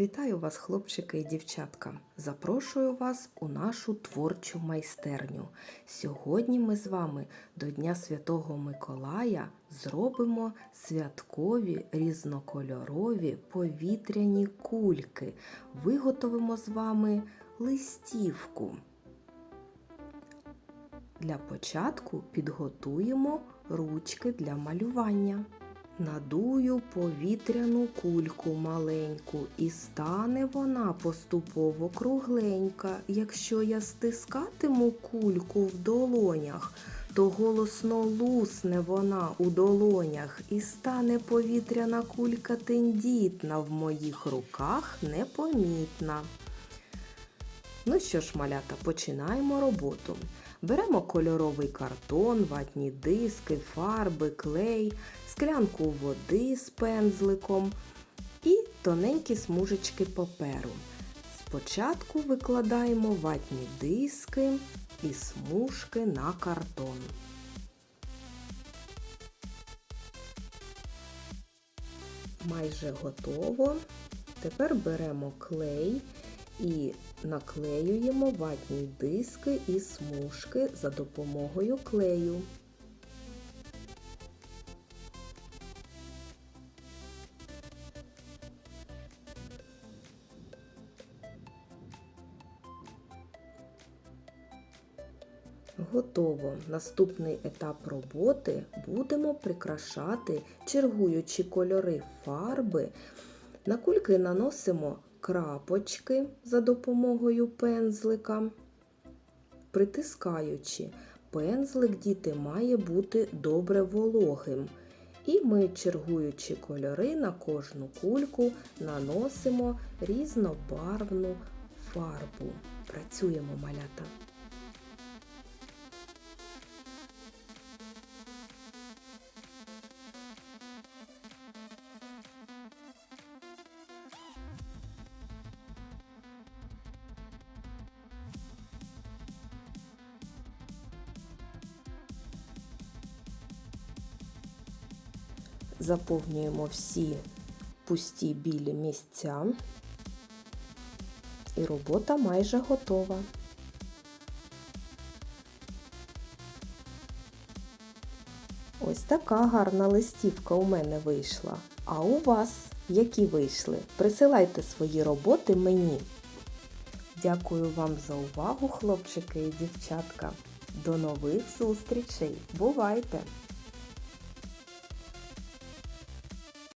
Вітаю вас, хлопчики і дівчатка! Запрошую вас у нашу творчу майстерню. Сьогодні ми з вами до Дня Святого Миколая зробимо святкові різнокольорові повітряні кульки. Виготовимо з вами листівку. Для початку підготуємо ручки для малювання. Надую повітряну кульку маленьку, і стане вона поступово кругленька. Якщо я стискатиму кульку в долонях, то голосно лусне вона у долонях, і стане повітряна кулька тендітна в моїх руках непомітна. Ну що ж, малята, починаємо роботу. Беремо кольоровий картон, ватні диски, фарби, клей, склянку води з пензликом і тоненькі смужечки паперу. Спочатку викладаємо ватні диски і смужки на картон. Майже готово. Тепер беремо клей і наклеюємо ватні диски і смужки за допомогою клею. Готово. Наступний етап роботи будемо прикрашати, чергуючи кольори фарби. На кульки наносимо крапочки за допомогою пензлика, притискаючи. Пензлик діти має бути добре вологим. І ми, чергуючи кольори, на кожну кульку наносимо різнобарвну фарбу. Працюємо малята. Заповнюємо всі пусті білі місця. І робота майже готова. Ось така гарна листівка у мене вийшла. А у вас які вийшли? Присилайте свої роботи мені. Дякую вам за увагу, хлопчики і дівчатка. До нових зустрічей! Бувайте!